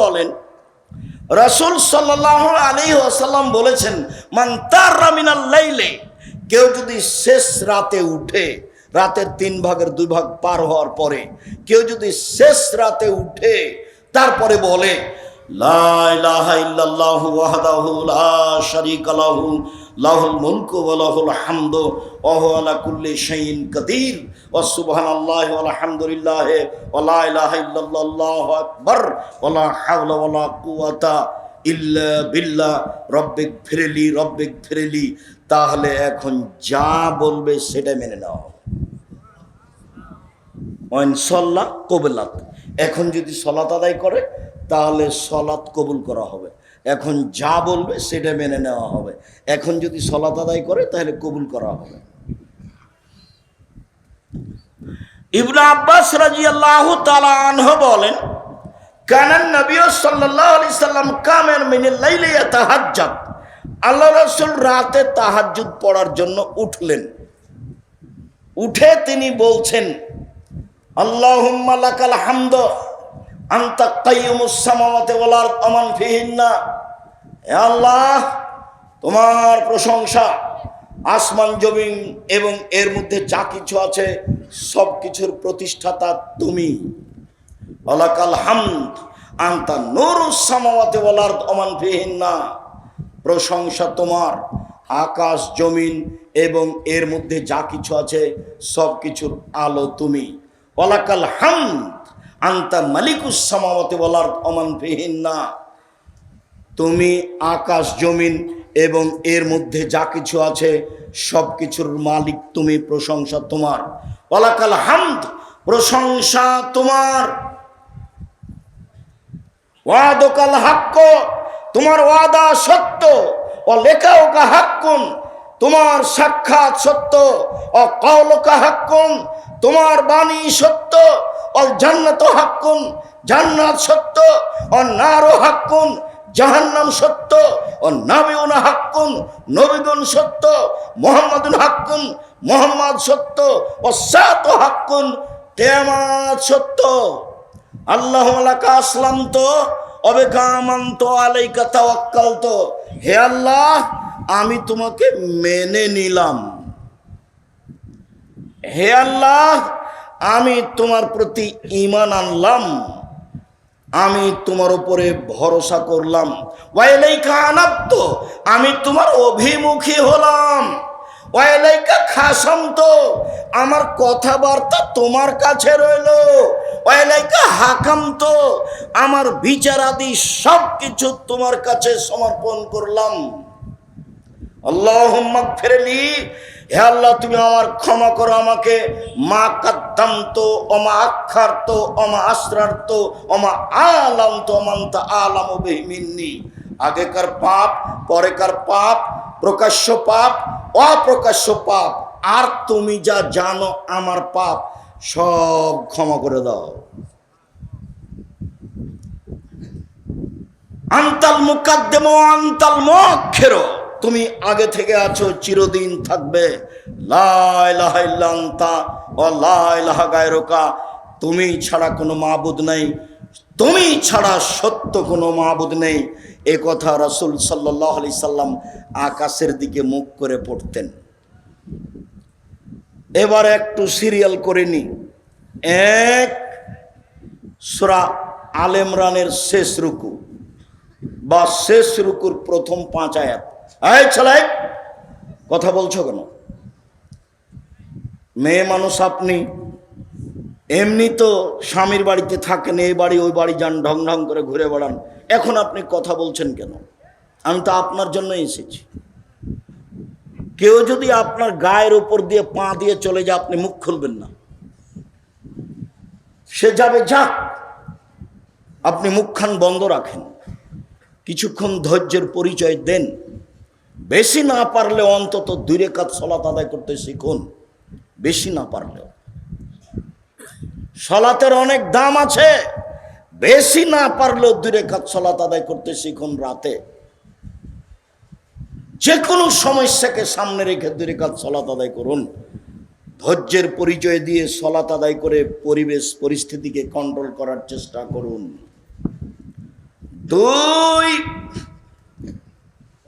বলেন। রসুল সাল্লাহ আলী আসাল্লাম বলেছেন, মান রামিনাল লাইলে কেউ যদি শেষ রাতে উঠে, রাতের তিন ভাগের দুই ভাগ পার হওয়ার পরে, কেউ যদি শেষ রাতে উঠে, তারপরে বলে, লা ইলাহা ইল্লাল্লাহু ওয়াহদাহু লা শারীকা লাহু লাহুল মুলকু ওয়া লাহুল হামদু ওয়া হুয়া আলা কুল্লি শাইইন কাদির। ওয়া সুবহানাল্লাহি ওয়া আলহামদুলিল্লাহি ওয়া লা ইলাহা ইল্লাল্লাহু আল্লাহু আকবার ওয়া লা হাওলা ওয়া লা কুওয়াতা ইল্লা বিল্লাহ। রব্বিক ফিরলি রব্বিক ফিরলি তাহলে এখন যা বলবে সেটা মেনে নেওয়া হবে সল্লা কবলাত। এখন যদি সলাত আদায় করে, তাহলে সলাত কবুল করা হবে। এখন যা বলবে সেটা মেনে নেওয়া হবে। এখন যদি সলাত আদায় করে, তাহলে কবুল করা হবে। ইবনা আব্বাস রাজি আল্লাহ তালাহ বলেন কানান নবী সাল্লাহ আলি সাল্লাম কামের মিনিল লাইলে তাহাজ্জাত আল্লাহ রসুল রাতে তাহাজ্জুদ পড়ার জন্য উঠলেন। উঠে তিনি বলছেন লাকাল হামদ। আনতা আল্লাহ, তোমার প্রশংসা, আসমান, জমিন এবং এর মধ্যে যা কিছু আছে সব কিছুর প্রতিষ্ঠাতা তুমি। হামদ, আনতা ফিহিন্না। প্রশংসা তোমার, আকাশ, জমিন এবং এর মধ্যে যা কিছু আছে সব কিছুর আলো তুমি। ওলাকাল হামদ আন্তা মালিকুস সামাওয়াতে বলার অমান না তুমি আকাশ, জমিন এবং এর মধ্যে যা কিছু আছে, সব কিছুর মালিক তুমি, প্রশংসা তোমার। ওলাকাল হামদ, প্রশংসা তোমার। ওয়াদকাল হাক্ক, তোমার ওয়াদা সত্য। ও লেখা ওকা হাক্কুন, তোমার সাক্ষাৎ সত্য। ও কৌলকা হাক্কুন, তোমার বাণী সত্য। ও জান্নাত হাক্কুন, জান্নাত সত্য ও নারো হাক্কুন, জাহান্নাম সত্য ও নাবিউনা হাক্কুন নবীগুন সত্য, মোহাম্মদুন হাক্কুন, মোহাম্মদ সত্য ও সাত হাক্কুন, কেয়ামাত সত্য। আল্লাহ আসলাম তো অবেকামান্ত আলাইকা তাওয়াক্কাল তো হে আল্লাহ, আমি তোমাকে মেনে নিলাম। হে আল্লাহ আমি তোমার প্রতি ইমান আনলাম। আমি তোমার উপরে ভরসা করলাম। আমি তোমার অভিমুখী হলাম। ওয়াইলাইকা খাসাম আমার কথাবার্তা তোমার কাছে রইল। ওয়াইলাইকা হাকাম তো আমার বিচারাদি সব কিছু তোমার কাছে সমর্পণ করলাম। আল্লাহ ফেরলি হে তুমি আমার ক্ষমা করো আমাকে। মা কাদ্দাম তো অমা আক্ষার তো অমা আশ্রার তো অমা আলাম তো অমান্তা আলাম বেহিমিন্নি আগেকার পাপ, পরেকার পাপ, প্রকাশ্য পাপ, অপ্রকাশ্য পাপ, আর তুমি যা জানো আমার পাপ, সব ক্ষমা করে দাও। আন্তাল মুকাদ্দেম আন্তাল মক্ষের তুমি আগে থেকে আছো, চিরদিন থাকবে। গায়রকা। তুমি ছাড়া কোনো মাহবুদ নেই। তুমি ছাড়া সত্য কোনো মাবুদ নেই। এ কথা রসুল সাল্লাহ আলি সাল্লাম আকাশের দিকে মুখ করে পড়তেন। এবার একটু সিরিয়াল করে নি। এক, সুরা আলেমরানের শেষ রুকু বা শেষ রুকুর প্রথম পাঁচ আয়াত। এই ছেলে, কথা বলছো কেন? মেয়ে মানুষ আপনি, এমনি তো স্বামীর বাড়িতে থাকেন, এই বাড়ি, ওই বাড়ি যান, ঢং ঢং করে ঘুরে বেড়ান। এখন আপনি কথা বলছেন কেন? আমি তো আপনার জন্য এসেছি। কেউ যদি আপনার গায়ের উপর দিয়ে পা দিয়ে চলে যায়, আপনি মুখ খুলবেন না। সে যাবে, যাক। আপনি মুখখান বন্ধ রাখেন। কিছুক্ষণ ধৈর্যের পরিচয় দেন। বেশি না পারলে অন্তত দুই রেখাত সলাত আদায় করতে শিখুন। বেশি না পারলেও। সলাতের অনেক দাম আছে। বেশি না পারলেও দুই রেখাত সলাত আদায় করতে শিখুন রাতে। যে কোনো সমস্যাকে সামনে রেখে দুই রেখাত সলাত আদায় করুন। ধৈর্যের পরিচয় দিয়ে সলাত আদায় করে পরিবেশ, পরিস্থিতিকে কন্ট্রোল করার চেষ্টা করুন। দুই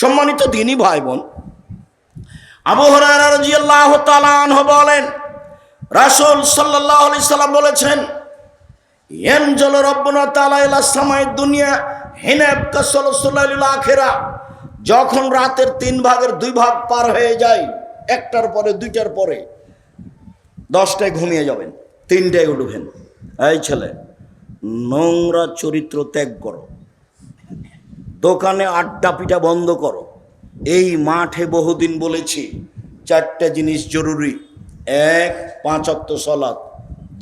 সম্মানিত দিনী ভাই বোন, আবু হুরায়রা রাদিয়াল্লাহু তাআলা আনহু বলেন, রাসূল সাল্লাল্লাহু আলাইহি সাল্লাম বলেছেন, ইয়ানজালু রাব্বুনা তাআলা ইলা সামাই দুনিয়া হিনাব কাসলসুল্লাহিল আখিরা। যখন রাতের তিন ভাগের দুই ভাগ পার হয়ে যায়, একটার পরে, দুইটার পরে, দশটায় ঘুমিয়ে যাবেন, তিনটায় উঠবেন। এই ছেলে, নোংরা চরিত্র ত্যাগ করো। দোকানে আড্ডা পিঠা বন্ধ করো। এই মাঠে বহুদিন বলেছি, চারটা জিনিস জরুরি। এক, পাঁচ সলাৎ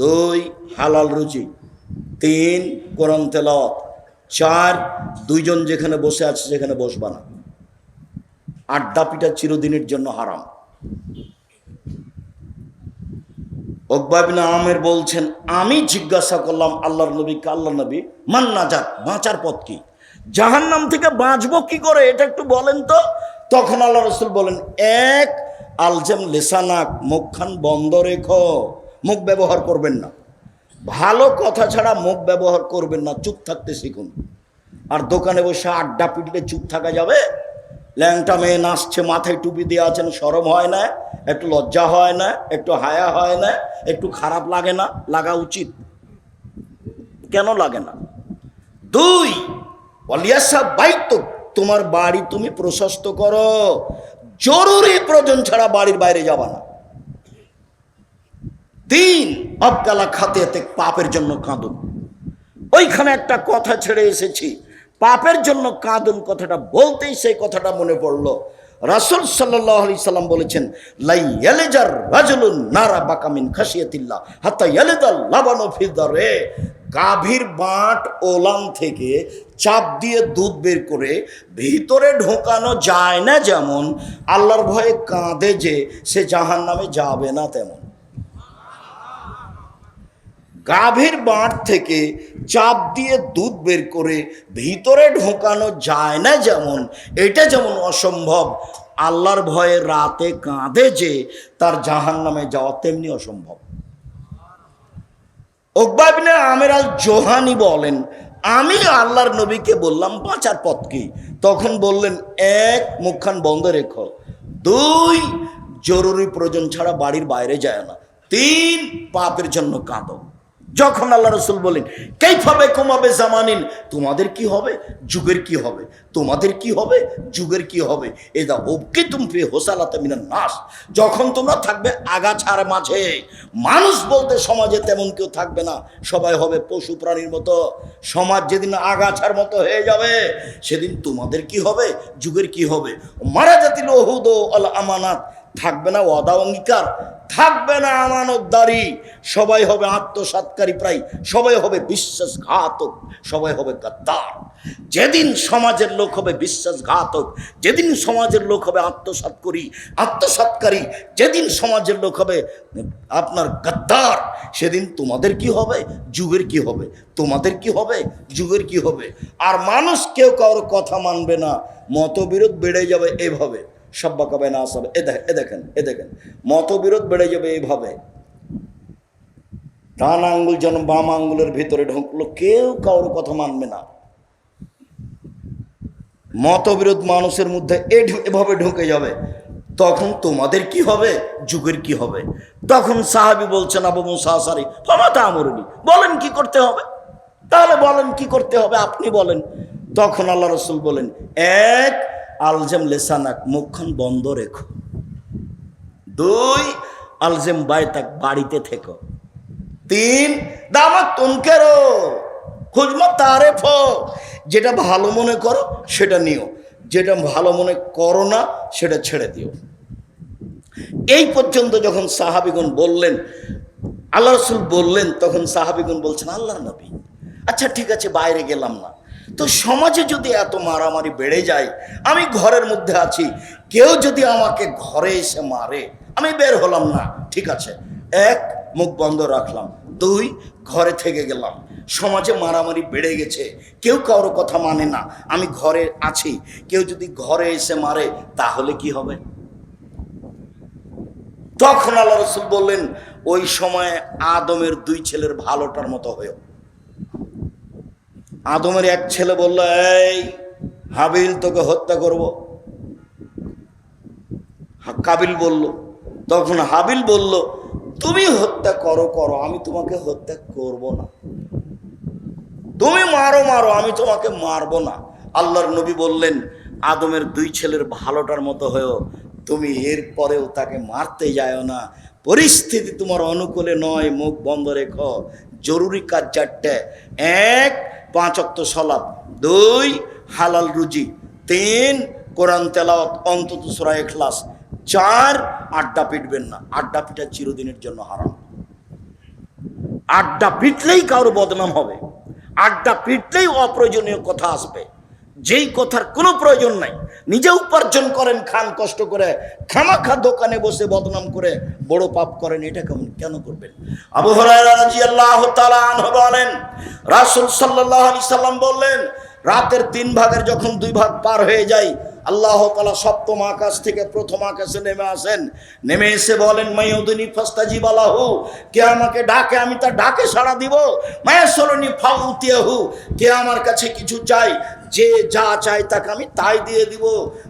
দুই, হালাল রুচি। তিন, কোরআন তেলাওয়াত। চার, দুইজন যেখানে বসে আছে সেখানে বসবা না। আড্ডা পিঠা চিরদিনের জন্য হারাম। ওকবাবিন আমের বলছেন, আমি জিজ্ঞাসা করলাম, আল্লাহর নবীকে আল্লাহ নবী মান্না যাক বাঁচার পথ কি? জাহান নাম থেকে বাঁচবো কি করে? এটা একটু বলেন তো। তখন আল্লাহ রসুল বলেন, এক আলজেম লেসানাক, মুখখান বন্ধ রেখো। মুখ ব্যবহার করবেন না। ভালো কথা ছাড়া মুখ ব্যবহার করবেন না, চুপ থাকতে শিখুন। আর দোকানে বসে আড্ডা পিটলে চুপ থাকা যাবে? ল্যাংটা মেয়ে নাচছে, মাথায় টুপি দিয়ে আছেন, সরম হয় না। একটু লজ্জা হয় না, একটু হায়া হয় না, একটু খারাপ লাগে না, লাগা উচিত। কেন লাগে না? দুই তোমার বাড়ি তুমি প্রশস্ত করো। জরুরি প্রয়োজন ছাড়া বাড়ির বাইরে যাবা না। দিন অবকালা খাতে হাতে পাপের জন্য কাঁদুন। ওইখানে একটা কথা ছেড়ে এসেছি। পাপের জন্য কাঁদুন কথাটা বলতেই সেই কথাটা মনে পড়ল। রাসুল সাল্লি সাল্লাম বলেছেন বাকামিন গাভীর বাঁট ওলাম থেকে চাপ দিয়ে দুধ বের করে ভিতরে ঢোকানো যায় না যেমন, আল্লাহর ভয়ে কাঁদে যে সে জাহান নামে যাবে না তেমন। গাভীর বাঁট থেকে চাপ দিয়ে দুধ বের করে ভিতরে ঢোকানো যায় না যেমন, এটা যেমন অসম্ভব। আল্লাহর ভয়ে রাতে কাঁদে যে, তার জাহান নামে যাওয়া তেমনি অসম্ভব। ওকবাবিনে আমের আল জোহানি বলেন, আমি আল্লাহর নবীকে বললাম, বাঁচার পথ কি? তখন বললেন, এক, মুখখান বন্ধ রেখো। দুই, জরুরি প্রয়োজন ছাড়া বাড়ির বাইরে যায় না। তিন, পাপের জন্য কাঁদো। যখন আল্লাহ রসুল বলেন কেইভাবে কমাবে জামানিন? তোমাদের কি হবে? যুগের কি হবে? তোমাদের কি হবে? যুগের কি হবে? এদা ওকে তুমি হোসালাতে মিনার নাস। যখন তোমরা থাকবে আগাছার মাঝে, মানুষ বলতে সমাজে তেমন কেউ থাকবে না, সবাই হবে পশু প্রাণীর মতো। সমাজ যেদিন আগাছার মতো হয়ে যাবে, সেদিন তোমাদের কি হবে? যুগের কি হবে? মারা জাতিল ওহুদ আল আমানাত থাকবে না, ওয়াদা, অঙ্গীকার। থাকবে না আমানতদারি। সবাই হবে আত্মসাতকারী প্রায়। সবাই হবে বিশ্বাসঘাতক। সবাই হবে গাদ্দার। যেদিন সমাজের লোক হবে বিশ্বাসঘাতক, যেদিন সমাজের লোক হবে আত্মসাত করি আত্মসাতকারী যেদিন সমাজের লোক হবে আপনার গাদ্দার, সেদিন তোমাদের কি হবে? যুগের কি হবে? তোমাদের কি হবে? যুগের কি হবে? আর মানুষ কেউ কারোর কথা মানবে না। মতবিরোধ বেড়ে যাবে এভাবে। সব্বা কবে না আসবে এ দেখেন এ দেখেন এ দেখেন। মতবিরোধ বেড়ে যাবে এইভাবে। ডান আঙ্গুল যেন বাম আঙ্গুলের ভিতরে ঢুকলো, কেউ কারোর কথা মানবে না। মতবিরোধ মানুষের মধ্যে এভাবে ঢুকে যাবে। তখন তোমাদের কি হবে? যুগের কি হবে? তখন সাহাবি বলছেন, আবু মুসাহারি ফমাতা আমরুনি বলেন কি করতে হবে? তাহলে বলেন কি করতে হবে? আপনি বলেন। তখন আল্লাহ রসুল বলেন, এক আলজেম লেসানাক মুখখান বন্ধ রেখো। দুই, আলজেম বাইতাক বাড়িতে থেকো। তিন দামাত তুনকেরো খুঁজমা তারে যেটা ভালো মনে করো, সেটা নিও। যেটা ভালো মনে করো না, সেটা ছেড়ে দিও। এই পর্যন্ত যখন সাহাবিগুন বললেন, আল্লাহ রসুল বললেন, তখন সাহাবিগুন বলছেন আল্লাহ নবী। আচ্ছা ঠিক আছে, বাইরে গেলাম না। তো সমাজে যদি এত মারামারি বেড়ে যায়, আমি ঘরের মধ্যে আছি, কেউ যদি আমাকে ঘরে এসে মারে, আমি বের হলাম না, ঠিক আছে? এক, মুখ বন্ধ রাখলাম। দুই, ঘরে থেকে গেলাম। সমাজে মারামারি বেড়ে গেছে, কেউ কারও কথা মানে না, আমি ঘরে আছি। কেউ যদি ঘরে এসে মারে, তাহলে কি হবে? তখন আল্লাহ রসুল বললেন, ওই সময় আদমের দুই ছেলের ভালোটার মতো হয়েও। আদমের এক ছেলে বলল, এই, হাবিল, তোকে হত্যা করব। কাবিল বলল, তখন হাবিল বলল, তুমি হত্যা করো করো, আমি তোমাকে হত্যা করব না। তুমি মারো মারো, আমি তোমাকে মারবো না। আল্লাহর নবী বললেন, আদমের দুই ছেলের ভালোটার মতো হয়েও তুমি এর পরেও তাকে মারতে যাও না। পরিস্থিতি তোমার অনুকূলে নয়, মুখ বন্ধ রেখো। জরুরি কাজ চারটে। এক পাঁচ অক্ত সলাপ দুই, হালাল রুজি। তিন, কোরআন তেলাওয়াত, অন্তত সুরা এখলাস চার, আড্ডা পিটবেন না। আড্ডা পিটা চিরদিনের জন্য হারাম। আড্ডা পিটলেই কারও বদনাম হবে। আড্ডা পিটলেই অপ্রয়োজনীয় কথা আসবে। যেই কথার কোনো প্রয়োজন নাই। নিজে উপার্জন করেন, খান, কষ্ট করে, খামাখা দোকানে বসে বদনাম করে, বড় পাপ করেন, এটা কেমন, কেন করবেন? আবু বলেন, রাসুল সাল্লাম বললেন, রাতের তিন ভাগের যখন দুই ভাগ পার হয়ে যায় আল্লাহ তালা সপ্তম আকাশ থেকে প্রথম আকাশে নেমে আসেন। নেমে এসে বলেন মাইউদিনী ফাস্তাজি বালাহু কে আমাকে ডাকে? আমি তার ডাকে সাড়া দিব। মায়াসরণী ফাউতিয়াহু কে আমার কাছে কিছু চাই? যে যা চাই তাকে আমি তাই দিয়ে দিব।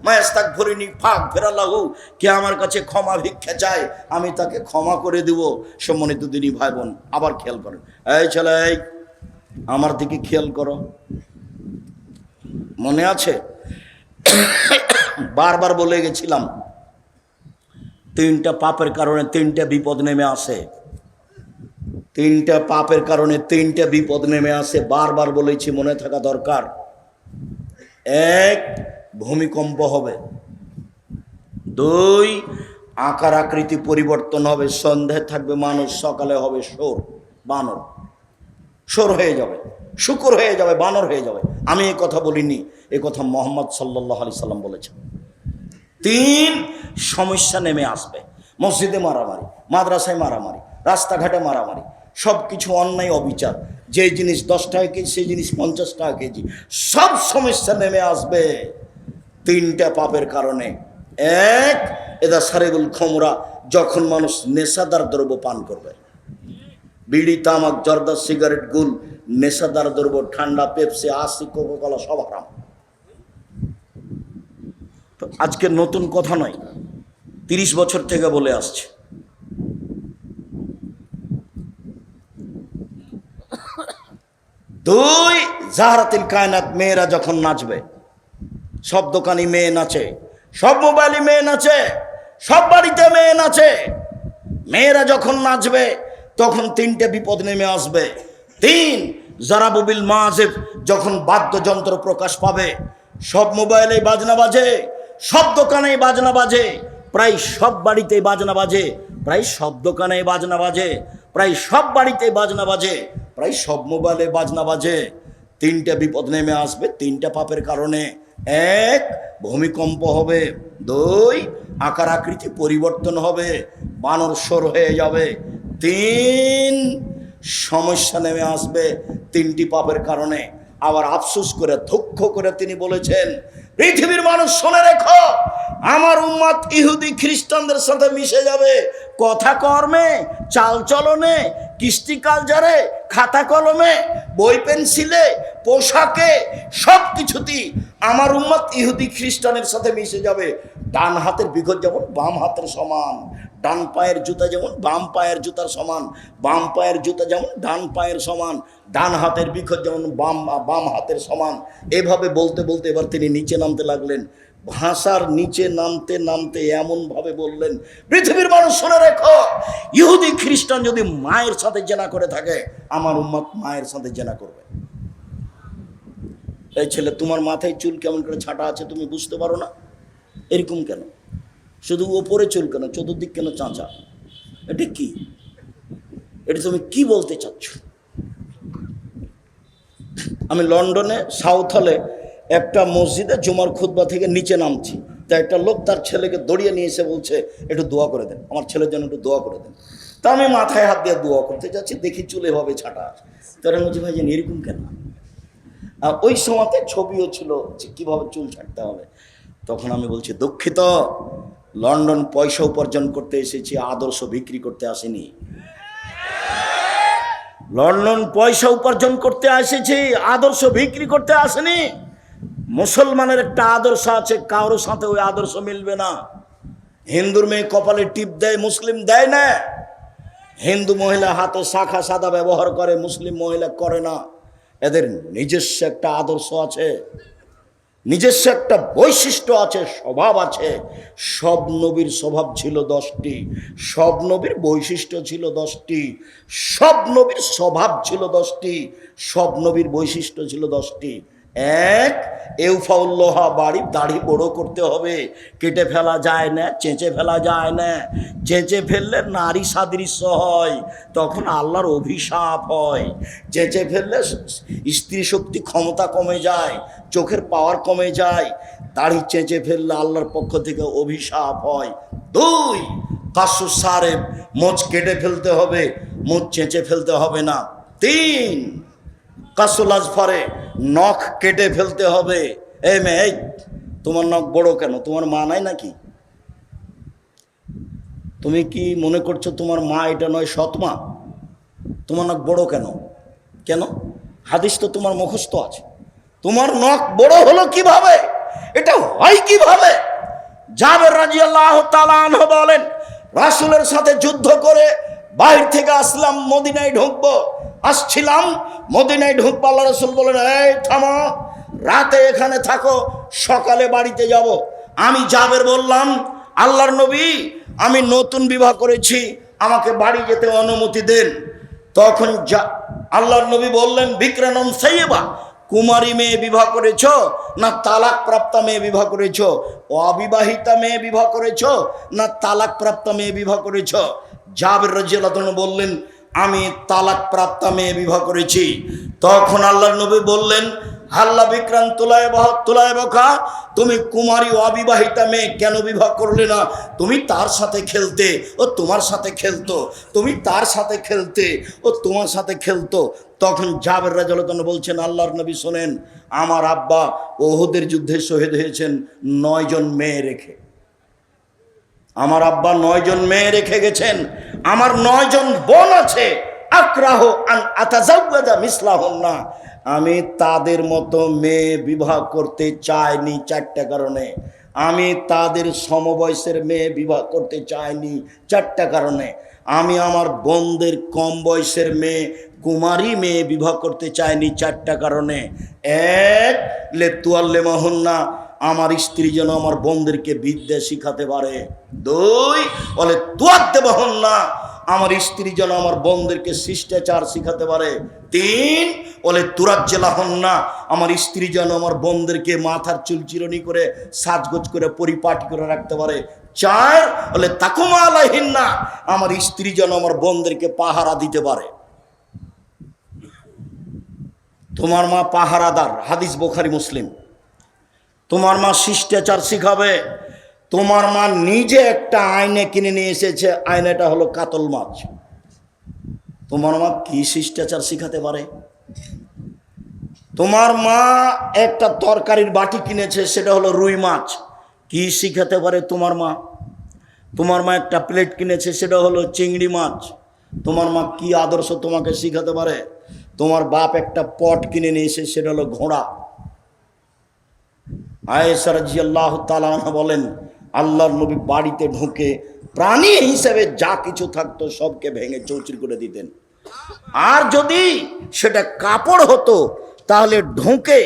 মায়াস্তাক ভরিনি ফাঁক ফেরালাহু কে আমার কাছে ক্ষমা ভিক্ষা চায়, আমি তাকে ক্ষমা করে দিব। সম্মানিত দিনী ভাই বোন আবার খেয়াল করেন। এই ছেলে আমার দিকে খেয়াল করো। মনে আছে? বারবার বলে গেছিলাম, তিনটা পাপের কারণে তিনটা বিপদ নেমে আসে। তিনটা পাপের কারণে তিনটা বিপদ নেমে আসে, বারবার বলেছি মনে থাকা দরকার। এক, ভূমিকম্প হবে। দুই, আকার আকৃতি পরিবর্তন হবে সন্ধ্যায় থাকবে, মানুষ সকালে হবে সোর বানর। সোর হয়ে যাবে, শুকুর হয়ে যাবে, বানর হয়ে যাবে। আমি এই কথা বলিনি, এ কথা মোহাম্মদ সাল্লাহ আলি সাল্লাম বলেছেন। তিন সমস্যা নেমে আসবে। মসজিদে মারামারি, মাদ্রাসায় মারামারি, রাস্তাঘাটে মারামারি সব কিছু অন্যায়, অবিচার। যে জিনিস দশ টাকা কেজি, সেই জিনিস পঞ্চাশ টাকা কেজি, সব সমস্যা নেমে আসবে। তিনটা পাপের কারণে। এক, এদা সারেগুল খমরা যখন মানুষ নেশাদার দ্রব্য পান করবে, বিড়ি, তামাক, জর্দা, সিগারেট, গুল, নেশাদার দ্রব্য, ঠান্ডা, পেপসি, আশি, কোকোকলা, সব হারাম। তো আজকে নতুন কথা নয়, তিরিশ বছর থেকে বলে আসছে। দুই, জাহারাতিল কায়নাত মেয়েরা যখন নাচবে, সব দোকানি মেয়ে নাচে, সব মোবাইলে মেয়ে নাচে, সব বাড়িতে মেয়ে নাচে, মেয়েরা যখন নাচবে, তখন তিনটে বিপদ নেমে আসবে। তিন জারাবুবিল মাজেব যখন বাদ্যযন্ত্র প্রকাশ পাবে, সব মোবাইলে বাজনা বাজে সব দোকানেই বাজনা বাজে। প্রায় সব বাড়িতেই বাজনা বাজে। প্রায় সব দোকানেই বাজনা বাজে। প্রায় সব বাড়িতেই বাজনা বাজে। প্রায় সব মোবাইলে বাজনা বাজে। তিনটা বিপদ নেমে আসবে, তিনটা পাপের কারণে। এক, ভূমিকম্প হবে। দুই, আকার আকৃতি পরিবর্তন হবে। বানর সর হয়ে যাবে। তিন, সমস্যা নেমে আসবে তিনটি পাপের কারণে। আবার আফসোস করে, দুঃখ করে তিনি বলেছেন, পৃথিবীর মানুষ শুনে রেখো। আমার উম্মাদ ইহুদি খ্রিস্টানদের সাথে মিশে যাবে। কথা কর্মে, চাল চলনে কৃষ্টি কালচারে, খাতা কলমে, বই পেন্সিলে, পোশাকে সব কিছুতেই আমার উম্মত ইহুদি খ্রিস্টানের সাথে মিশে যাবে। ডান হাতের বিঘত যেমন, বাম হাতের সমান। ডান পায়ের জুতা যেমন, বাম পায়ের জুতার সমান। বাম পায়ের জুতা যেমন, ডান পায়ের সমান। ডান হাতের বিক্ষত যেমন, বাম বাম হাতের সমান। এভাবে বলতে বলতে এবার তিনি নিচে নামতে লাগলেন। ভাষার নিচে নামতে নামতে এমনভাবে বললেন, পৃথিবীর মানুষ শুনে রেখো, ইহুদি, খ্রিস্টান যদি মায়ের সাথে জেনা করে থাকে, আমার উম্মত মায়ের সাথে জেনা করবে। এই ছেলে, তোমার মাথায় চুল কেমন করে ছাটা আছে তুমি বুঝতে পারো না? এরকম কেন? শুধু ওপরে চুল কেন? চতুর্দিক কেন চাঁচা? এটা কি? এটা তুমি কি বলতে চাচ্ছ? আমি লন্ডনে, সাউথ হলে একটা মসজিদে জুমার খুতবা থেকে নিচে নামছি। তা একটা লোক তার ছেলেকে দড়িয়ে নিয়ে এসে বলছে, একটু দোয়া করে দেন, আমার ছেলের জন্য একটু দোয়া করে দেন। তা আমি মাথায় হাত দিয়ে দোয়া করতে যাচ্ছি, দেখি চুলে ভাবে ছাটা। তারা বলছে ভাই যেন এরকম কেন? আর ওই সময়তে ছবিও ছিল যে কীভাবে চুল ছাড়তে হবে। তখন আমি বলছি, দুঃখিত, লন্ডন পয়সা উপার্জন করতে এসেছি, আদর্শ বিক্রি করতে আসেনি। লন্ডন পয়সা উপার্জন করতে এসেছি, আদর্শ বিক্রি করতে আসেনি। মুসলমানের একটা আদর্শ আছে, কারোর সাথে ওই আদর্শ মিলবে না। হিন্দুর মেয়ে কপালে টিপ দেয়, মুসলিম দেয় না। হিন্দু মহিলা হাতে শাখা সাদা ব্যবহার করে, মুসলিম মহিলা করে না। এদের নিজস্ব একটা আদর্শ আছে, নিজস্ব একটা বৈশিষ্ট্য আছে, স্বভাব আছে। সব নবীর স্বভাব ছিল দশটি, সব নবীর বৈশিষ্ট্য ছিল দশটি, সব নবীর স্বভাব ছিল দশটি, সব নবীর বৈশিষ্ট্য ছিল দশটি। এক, এউফাউল্লোহা বাড়ি, দাড়ি বড় করতে হবে। কেটে ফেলা যায় না, চেঁচে ফেলা যায় না। চেঁচে ফেললে নারী সাদৃশ্য হয়, তখন আল্লাহর অভিশাপ হয়। চেঁচে ফেললে স্ত্রী শক্তি ক্ষমতা কমে যায়, চোখের পাওয়ার কমে যায়। দাড়ি চেঁচে ফেললে আল্লাহর পক্ষ থেকে অভিশাপ হয়। দুই, কাসু সারে মোচ কেটে ফেলতে হবে মোচ চেঁচে ফেলতে হবে না। তিন কাসুল আজফারে নখ কেটে ফেলতে হবে। এই মে এই, তোমার নখ বড় কেন? তোমার মা নাই নাকি? তুমি কি মনে করছ তোমার মা এটা নয় সৎ মা? তোমার নখ বড় কেন? কেন? হাদিস তো তোমার মুখস্থ আছে। তোমার নখ বড় হলো কীভাবে? এটা হয় কীভাবে? জাবের রাজি আল্লাহ বলেন, রাসুলের সাথে যুদ্ধ করে বাইরে থেকে আসলাম, মদিনায় ঢুকবো। আসছিলাম, মদিনায় ঢুকবো, আল্লাহ রসুল বলেন, এই, থামো, রাতে এখানে থাকো, সকালে বাড়িতে যাব। আমি জাবের বললাম, আল্লাহর নবী, আমি নতুন বিবাহ করেছি, আমাকে বাড়ি যেতে অনুমতি দেন। তখন যা, আল্লাহর নবী বললেন বিক্রানম সাইয়েবা, কুমারী মেয়ে বিবাহ করেছ না তালাক প্রাপ্তা মেয়ে বিবাহ করেছ? অবিবাহিতা মেয়ে বিবাহ করেছ না তালাক প্রাপ্তা মেয়ে বিবাহ করেছ? জাবের রাজিয়াল্লাহ বললেন আমি তালাক প্রাপ্তা মেয়ে বিবাহ করেছি। তখন আল্লাহর নবী বললেন, হাল্লা বিক্রান্ত তুলায় বখা, তুমি কুমারী অবিবাহিতা মেয়ে কেন বিবাহ করলে না? তুমি তার সাথে খেলতে, ও তোমার সাথে খেলতো, তুমি তার সাথে খেলতে, ও তোমার সাথে খেলতো। তখন জাবের রাজলতন বলছেন, আল্লাহর নবী শোনেন, আমার আব্বা ওহুদের যুদ্ধে শহীদ হয়েছেন নয়জন মেয়ে রেখে। আমার আব্বা নয়জন মেয়ে রেখে গেছেন আমার নয়জন বোন আছে। না আমি তাদের মতো মেয়ে বিবাহ করতে চাইনি চারটা কারণে। আমি তাদের সমবয়সের মেয়ে বিবাহ করতে চাইনি চারটা কারণে। আমি আমার বোনদের কম বয়সের মেয়ে, কুমারী মেয়ে বিবাহ করতে চাইনি চারটা কারণে। এক, লে তুয়াল্লে মোহন্না আমার স্ত্রী যেন আমার বোনদেরকে বিদ্যা শিখাতে পারে। দুই, বলে তুয়াদ্দে না, আমার স্ত্রী যেন আমার বোনদেরকে শিষ্টাচার শিখাতে পারে। তিন, বলে তুরাজ্জেলা হন না, আমার স্ত্রী যেন আমার বোনদেরকে মাথার চুল চিরনি করে সাজগোজ করে পরিপাটি করে রাখতে পারে। চার, বলে, তাকুমা আলাহিন না, আমার স্ত্রী যেন আমার বোনদেরকে পাহারা দিতে পারে। তোমার মা পাহারাদার, হাদিস বোখারি মুসলিম। তোমার মা শিষ্টাচার শিখাবে। তোমার মা নিজে একটা আয়নে কিনে নিয়ে এসেছে। আয়নাটা হলো কাতল মাছ। তোমার মা কি শিষ্টাচার শিখাতে পারে? তোমার মা একটা তরকারির বাটি কিনেছে, সেটা হলো রুই মাছ। কি শিখাতে পারে তোমার মা? তোমার মা একটা প্লেট কিনেছে, সেটা হলো চিংড়ি মাছ। তোমার মা কি আদর্শ তোমাকে শিখাতে পারে? তোমার বাপ একটা পট কিনে নিয়ে এসে সেটা হলো ঘোড়া। আয়েসার জি আল্লাহ তালাহ বলেন, আল্লাহর নবী বাড়িতে ঢুকে প্রাণী হিসেবে যা কিছু থাকতো সবকে ভেঙে চৌচির করে দিতেন। আর যদি সেটা কাপড় হতো, তাহলে ঢুকে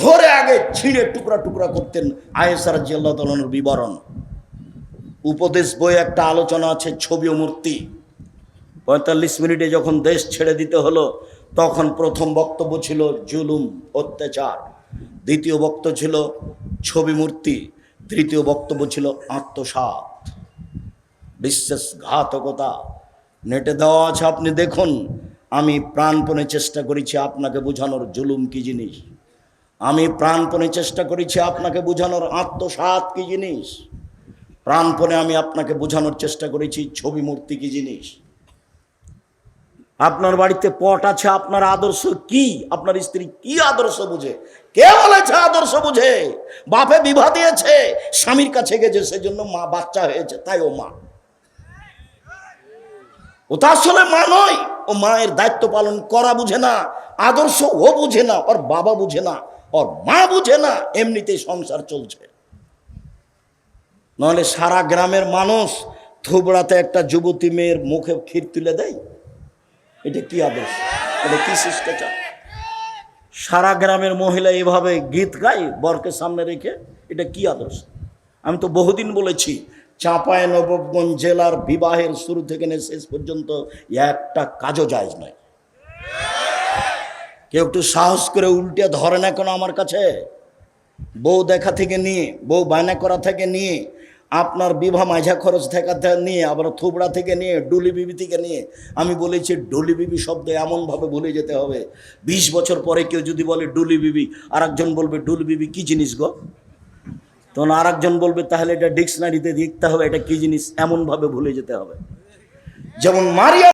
ধরে আগে ছিঁড়ে টুকরা টুকরা করতেন আয়েসার জি আল্লাহ তালানোর বিবরণ। উপদেশ বই একটা আলোচনা আছে, ছবি ও মূর্তি। পঁয়তাল্লিশ মিনিটে যখন দেশ ছেড়ে দিতে হলো, তখন প্রথম বক্তব্য ছিল জুলুম, অত্যাচার। দ্বিতীয় বক্ত ছিল ছবি মূর্তি, তৃতীয় বক্তব্য ছিল আত্মসাত বিশ্বাসঘাতকতা। নেটে দেওয়া আছে, আপনি দেখুন, আমি প্রাণপণে চেষ্টা করেছি আপনাকে বোঝানোর জুলুম কি জিনিস? আমি প্রাণপণে চেষ্টা করেছি আপনাকে বোঝানোর আত্মসাত কি জিনিস? প্রাণপণে আমি আপনাকে বোঝানোর চেষ্টা করেছি ছবি মূর্তি কি জিনিস? আপনার বাড়িতে পট আছে, আপনার আদর্শ কি? আপনার স্ত্রী কি আদর্শ বুঝে? কে বলেছে আদর্শ বুঝে? বাপে বিবাহ দিয়েছে, স্বামীর কাছে গেছে, সেজন্য মা বাচ্চা হয়েছে, তাই ও মা। ও তো আসলে মা নয়, ও মায়ের দায়িত্ব পালন করা বুঝে না, আদর্শ ও বুঝে না, ওর বাবা বুঝে না, ওর মা বুঝে না, এমনিতেই সংসার চলছে। নাহলে সারা গ্রামের মানুষ থুবড়াতে একটা যুবতী মেয়ের মুখে ক্ষীর তুলে দেয়? এটা কি আদর্শ? এটা কি শিষ্টাচার? সারা গ্রামের মহিলা এভাবে গীত গায় বরকে সামনে রেখে, এটা কি আদর্শ? আমি তো বহুদিন বলেছি চাঁপায় নবগঞ্জ জেলার বিবাহের শুরু থেকে নিয়ে শেষ পর্যন্ত একটা কাজও যায় নয় কেউ একটু সাহস করে উল্টে ধরে না কেন আমার কাছে? বউ দেখা থেকে নিয়ে, বউ বায়না করা থেকে নিয়ে আপনার বিভা মাঝা খরচ থেকা নিয়ে, আবার থুবড়া থেকে নিয়ে ডুলিবিবি থেকে নিয়ে, আমি বলেছি ডলি বিবি শব্দ এমনভাবে ভুলে যেতে হবে। বিশ বছর পরে কেউ যদি বলে ডলি বিবি আর একজন বলবে, ডুল বিবি, কী জিনিস গো? তখন আর একজন বলবে, তাহলে এটা ডিকশনারিতে দেখতে হবে, এটা কী জিনিস? এমনভাবে ভুলে যেতে হবে। যেমন মারিয়া